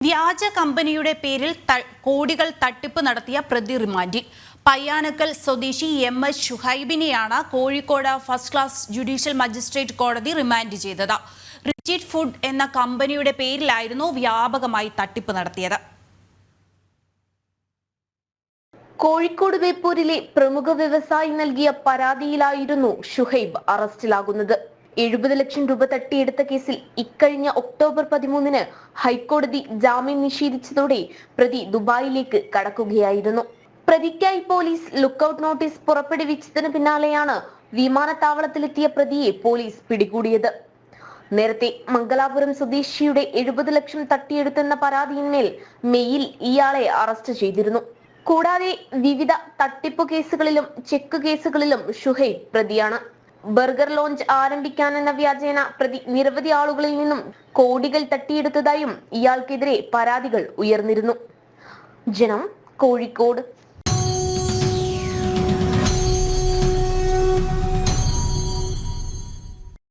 വ്യാജ കമ്പനിയുടെ പേരിൽ കോടികൾ തട്ടിപ്പ് നടത്തിയ പ്രതി റിമാൻഡിൽ. പയ്യാനക്കൽ സ്വദേശി എം എസ് ഷുഹൈബിനെയാണ് Kozhikode first class judicial magistrate കോടതി റിമാൻഡ് ചെയ്തത്. റിജിറ്റ് ഫുഡ് എന്ന കമ്പനിയുടെ പേരിലായിരുന്നു വ്യാപകമായി തട്ടിപ്പ് നടത്തിയത്. കോഴിക്കോട് ബേപ്പൂരിലെ പ്രമുഖ വ്യവസായി നൽകിയ പരാതിയിലായിരുന്നു ഷുഹൈബ് അറസ്റ്റിലാകുന്നത്. എഴുപത് ലക്ഷം രൂപ തട്ടിയെടുത്ത കേസിൽ ഇക്കഴിഞ്ഞ ഒക്ടോബർ പതിമൂന്നിന് ഹൈക്കോടതി ജാമ്യം നിഷേധിച്ചതോടെ പ്രതി ദുബായിലേക്ക് കടക്കുകയായിരുന്നു. പ്രതിക്കായി പോലീസ് ലുക്കൌട്ട് നോട്ടീസ് പുറപ്പെടുവിച്ചതിന് പിന്നാലെയാണ് വിമാനത്താവളത്തിലെത്തിയ പ്രതിയെ പോലീസ് പിടികൂടിയത്. നേരത്തെ മംഗലാപുരം സ്വദേശിയുടെ എഴുപത് ലക്ഷം തട്ടിയെടുത്തെന്ന പരാതിയിന്മേൽ മെയിൽ ഇയാളെ അറസ്റ്റ് ചെയ്തിരുന്നു. കൂടാതെ വിവിധ തട്ടിപ്പ് കേസുകളിലും ചെക്ക് കേസുകളിലും ഷുഹൈബ് പ്രതിയാണ്. ബർഗർ ലോഞ്ച് ആരംഭിക്കാനെന്ന വ്യാജേന പ്രതി നിരവധി ആളുകളിൽ നിന്നും കോടികൾ തട്ടിയെടുത്തതായും ഇയാൾക്കെതിരെ പരാതികൾ ഉയർന്നിരുന്നു. ജനം കോഴിക്കോട്